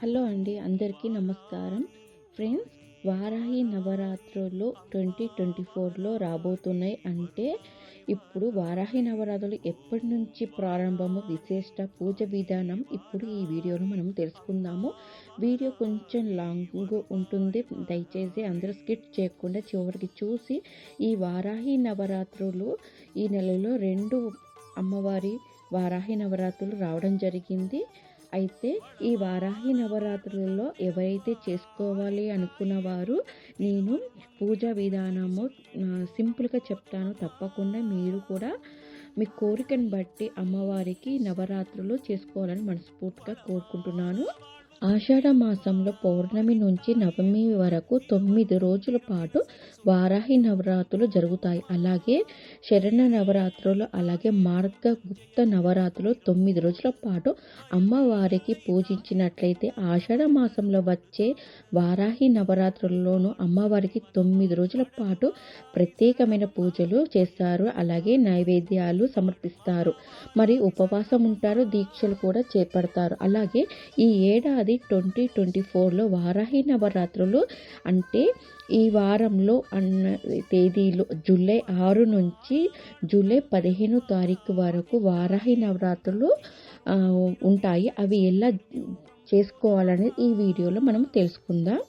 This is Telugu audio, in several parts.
హలో అండి అందరికీ నమస్కారం. ఫ్రెండ్స్ వారాహి నవరాత్రులు ట్వంటీ ట్వంటీ ఫోర్లో రాబోతున్నాయి అంటే ఇప్పుడు వారాహి నవరాత్రులు ఎప్పటి నుంచి ప్రారంభము విశిష్ట పూజ విధానం ఇప్పుడు ఈ వీడియోలో మనం తెలుసుకుందాము. వీడియో కొంచెం లాంగ్ ఉంటుంది దయచేసి అందరూ స్కిప్ చేయకుండా చివరికి చూసి ఈ వారాహి నవరాత్రులు ఈ నెలలో రెండు అమ్మవారి వారాహి నవరాత్రులు రావడం జరిగింది. అయితే ఈ వారాహి నవరాత్రులలో ఎవరైతే చేసుకోవాలి అనుకున్నవారు నేను పూజా విధానము సింపుల్గా చెప్తాను. తప్పకుండా మీరు కూడా మీ కోరికను బట్టి అమ్మవారికి నవరాత్రులు చేసుకోవాలని మనస్ఫూర్తిగా కోరుకుంటున్నాను. ఆషాఢ మాసంలో పౌర్ణమి నుంచి నవమి వరకు తొమ్మిది రోజుల పాటు వారాహి నవరాత్రులు జరుగుతాయి. అలాగే శరణ నవరాత్రులు అలాగే మార్గగుప్త నవరాత్రులు తొమ్మిది రోజుల పాటు అమ్మవారికి పూజించినట్లయితే ఆషాఢ మాసంలో వచ్చే వారాహి నవరాత్రుల్లోనూ అమ్మవారికి తొమ్మిది రోజుల పాటు ప్రత్యేకమైన పూజలు చేస్తారు. అలాగే నైవేద్యాలు సమర్పిస్తారు. మరి ఉపవాసం ఉంటారు దీక్షలు కూడా చేపడతారు. అలాగే ఈ ఏడాది అది ట్వంటీ ట్వంటీ ఫోర్లో వారాహి నవరాత్రులు అంటే ఈ వారంలో అన్న తేదీలో జూలై ఆరు నుంచి జూలై పదిహేను తారీఖు వరకు వారాహి నవరాత్రులు ఉంటాయి. అవి ఎలా చేసుకోవాలనేది ఈ వీడియోలో మనం తెలుసుకుందాం.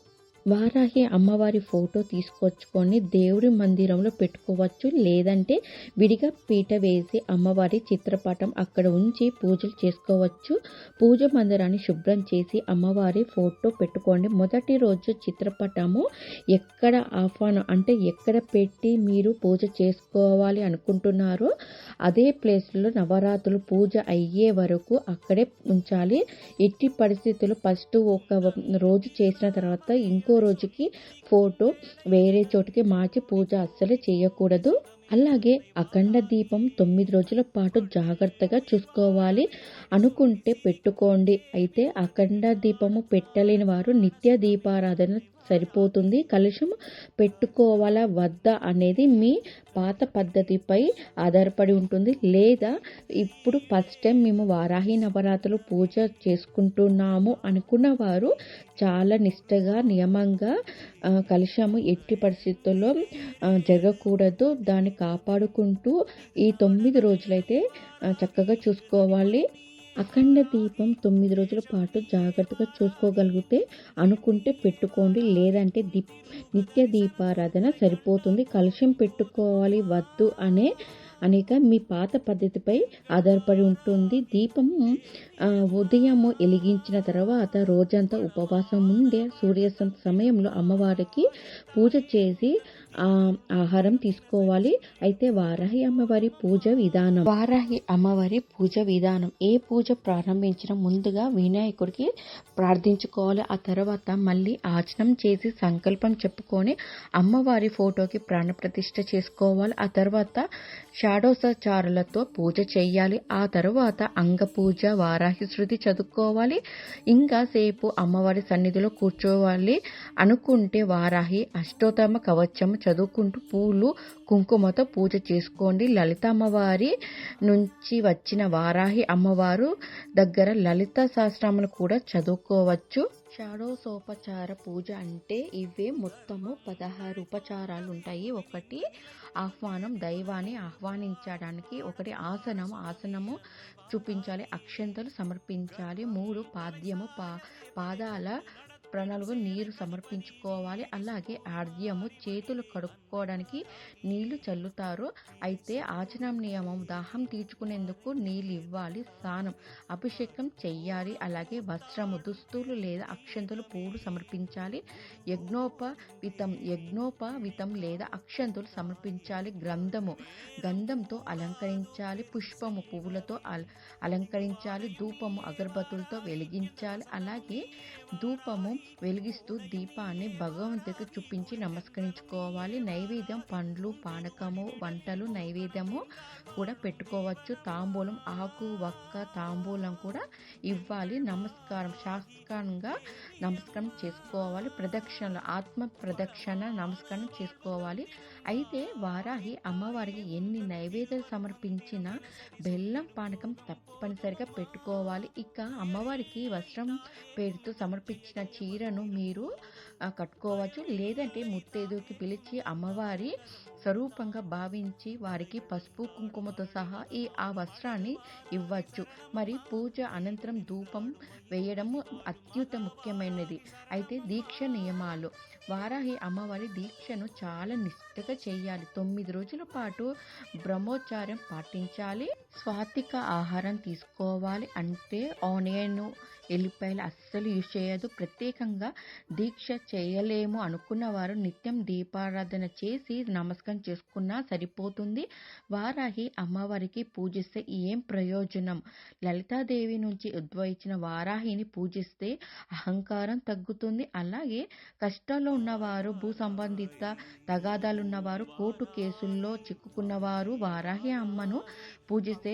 వారాహి అమ్మవారి ఫోటో తీసుకొచ్చుకొని దేవుడి మందిరంలో పెట్టుకోవచ్చు. లేదంటే విడిగా పీట వేసి అమ్మవారి చిత్రపటం అక్కడ ఉంచి పూజలు చేసుకోవచ్చు. పూజ మందిరాన్ని శుభ్రం చేసి అమ్మవారి ఫోటో పెట్టుకోండి. మొదటి రోజు చిత్రపటము ఎక్కడ ఆహ్వానం అంటే ఎక్కడ పెట్టి మీరు పూజ చేసుకోవాలి అనుకుంటున్నారో అదే ప్లేస్లో నవరాత్రులు పూజ అయ్యే వరకు అక్కడే ఉంచాలి. ఎట్టి పరిస్థితులు ఫస్ట్ ఒక రోజు చేసిన తర్వాత ఇంకో రోజుకి ఫోటో వేరే చోటుకి మార్చి పూజ అస్సలు చేయకూడదు. అలాగే అఖండ దీపం తొమ్మిది రోజుల పాటు జాగ్రత్తగా చూసుకోవాలి. అనుకుంటే పెట్టుకోండి. అయితే అఖండ దీపము పెట్టలేని వారు నిత్య దీపారాధన సరిపోతుంది. కలుషం పెట్టుకోవాలా? వద్దా? అనేది మీ పాత పద్ధతిపై ఆధారపడి ఉంటుంది. లేదా ఇప్పుడు ఫస్ట్ టైం మేము వారాహి నవరాత్రులు పూజ చేసుకుంటున్నాము అనుకున్న వారు చాలా నిష్టగా నియమంగా కలుషము ఎట్టి పరిస్థితుల్లో జరగకూడదు. దాని కాపాడుకుంటూ ఈ తొమ్మిది రోజులైతే చక్కగా చూసుకోవాలి. అఖండ దీపం తొమ్మిది రోజుల పాటు జాగ్రత్తగా చూసుకోగలిగితే అనుకుంటే పెట్టుకోండి. లేదంటే దీప్ నిత్య దీపారాధన సరిపోతుంది. కలుషం పెట్టుకోవాలి వద్దు అనే అనేక మీ పాత పద్ధతిపై ఆధారపడి ఉంటుంది. దీపం ఉదయం వెలిగించిన తర్వాత రోజంతా ఉపవాసం ఉండే సూర్యాస్తం సమయంలో అమ్మవారికి పూజ చేసి ఆహారం తీసుకోవాలి. అయితే వారాహి అమ్మవారి పూజ విధానం. వారాహి అమ్మవారి పూజ విధానం. ఏ పూజ ప్రారంభించిన ముందుగా వినాయకుడికి ప్రార్థించుకోవాలి. ఆ తర్వాత మళ్ళీ ఆచనం చేసి సంకల్పం చెప్పుకొని అమ్మవారి ఫోటోకి ప్రాణప్రతిష్ఠ చేసుకోవాలి. ఆ తర్వాత షాడోసచారులతో పూజ చేయాలి. ఆ తర్వాత అంగ పూజ వారాహి శృతి చదువుకోవాలి. ఇంకా సేపు అమ్మవారి సన్నిధిలో కూర్చోవాలి. అనుకుంటే వారాహి అష్టోత్తమ కవచము చదువుకుంటూ పూలు కుంకుమతో పూజ చేసుకోండి. లలిత అమ్మవారి నుంచి వచ్చిన వారాహి అమ్మవారు దగ్గర లలిత శాస్త్రములు కూడా చదువుకోవచ్చు. షాడోసోపచార పూజ అంటే ఇవే మొత్తము పదహారు ఉపచారాలు ఉంటాయి. ఒకటి ఆహ్వానం దైవాన్ని ఆహ్వానించడానికి ఒకటి ఆసనం ఆసనము చూపించాలి అక్షంతలు సమర్పించాలి మూడు పాద్యము పా పాదాల ప్రణలుగు నీరు సమర్పించుకోవాలి. అలాగే ఆర్ద్యము చేతులు కడుక్కోవడానికి నీళ్ళు చల్లుతారు. అయితే ఆచరణ నియమం దాహం తీర్చుకునేందుకు నీళ్ళు ఇవ్వాలి. స్నానం అభిషేకం చెయ్యాలి. అలాగే వస్త్రము దుస్తులు లేదా అక్షంతులు పూలు సమర్పించాలి. యజ్ఞోపవితం యజ్ఞోపవితం లేదా అక్షంతులు సమర్పించాలి. గ్రంథము గంధంతో అలంకరించాలి. పుష్పము పువ్వులతో అలంకరించాలి. ధూపము అగరబత్తులతో వెలిగించాలి. అలాగే ధూపము వెలిగిస్తూ దీపాన్ని భగవంతుడికి చూపించి నమస్కరించుకోవాలి. నైవేద్యం పండ్లు పానకము వంటలు నైవేద్యము కూడా పెట్టుకోవచ్చు. తాంబూలం ఆకు వక్క తాంబూలం కూడా ఇవ్వాలి. నమస్కారం శాస్త్రంగా నమస్కారం చేసుకోవాలి. ప్రదక్షిణలు ఆత్మ ప్రదక్షిణ నమస్కారం చేసుకోవాలి. అయితే వారాహి అమ్మవారికి ఎన్ని నైవేద్యాలు సమర్పించినా బెల్లం పానకం తప్పనిసరిగా పెట్టుకోవాలి. ఇక అమ్మవారికి వస్త్రం పేరుతో సమర్పించిన చీరను మీరు కట్టుకోవచ్చు. లేదంటే ముత్తైదుకి పిలిచి అమ్మవారి స్వరూపంగా భావించి వారికి పసుపు కుంకుమతో సహా ఈ ఆ వస్త్రాన్ని ఇవ్వచ్చు. మరి పూజ అనంతరం ధూపం వేయడము అత్యుత ముఖ్యమైనది. అయితే దీక్ష నియమాలు. వారాహి అమ్మవారి దీక్షను చాలా నిష్ఠగా చేయాలి. తొమ్మిది రోజుల పాటు బ్రహ్మోచార్యం పాటించాలి. స్వాతిక ఆహారం తీసుకోవాలి. అంటే ఆనియన్ ఎల్లిపాయలు అస్సలు యూజ్ చేయదు. ప్రత్యేకంగా దీక్ష చేయలేము అనుకున్న వారు నిత్యం దీపారాధన చేసి నమస్కారం చేసుకున్నా సరిపోతుంది. వారాహి అమ్మవారికి పూజిస్తే ఏం ప్రయోజనం? లలితాదేవి నుంచి ఉద్భవించిన వారాహిని పూజిస్తే అహంకారం తగ్గుతుంది. అలాగే కష్టాల్లో ఉన్నవారు భూ సంబంధిత తగాదాలు ఉన్నవారు కోర్టు కేసుల్లో చిక్కుకున్నవారు వారాహి అమ్మను పూజిస్తే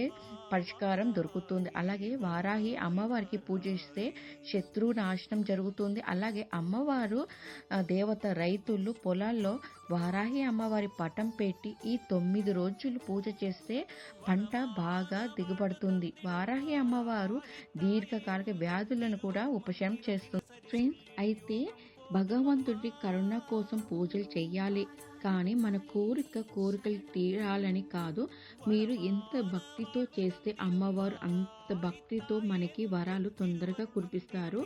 పరిష్కారం దొరుకుతుంది. అలాగే వారాహి అమ్మవారికి పూజిస్తే శత్రు నాశనం జరుగుతుంది. అలాగే అమ్మవారు దేవత రైతులు పొలాల్లో వారాహి అమ్మవారి పటం పెట్టి ఈ తొమ్మిది రోజులు పూజ చేస్తే పంట బాగా దిగుబడుతుంది. వారాహి అమ్మవారు దీర్ఘకాలిక వ్యాధులను కూడా ఉపశమనం చేస్తుంది. ఫ్రెండ్స్ అయితే భగవంతుడి కరుణ కోసం పూజలు చేయాలి కానీ మన కోరిక కోరికలు తీరాలని కాదు. మీరు ఎంత భక్తితో చేస్తే అమ్మవారు అంత భక్తితో మనకి వరాలు తొందరగా కురిపిస్తారు.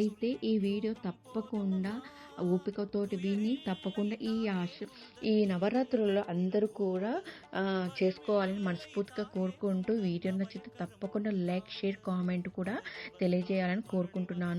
అయితే ఈ వీడియో తప్పకుండా ఓపికతోటి విని తప్పకుండా ఈ ఆశ ఈ నవరాత్రుల్లో అందరూ కూడా చేసుకోవాలని మనస్ఫూర్తిగా కోరుకుంటూ వీడియో నచ్చితే తప్పకుండా లైక్ షేర్ కామెంట్ కూడా తెలియజేయాలని కోరుకుంటున్నాను.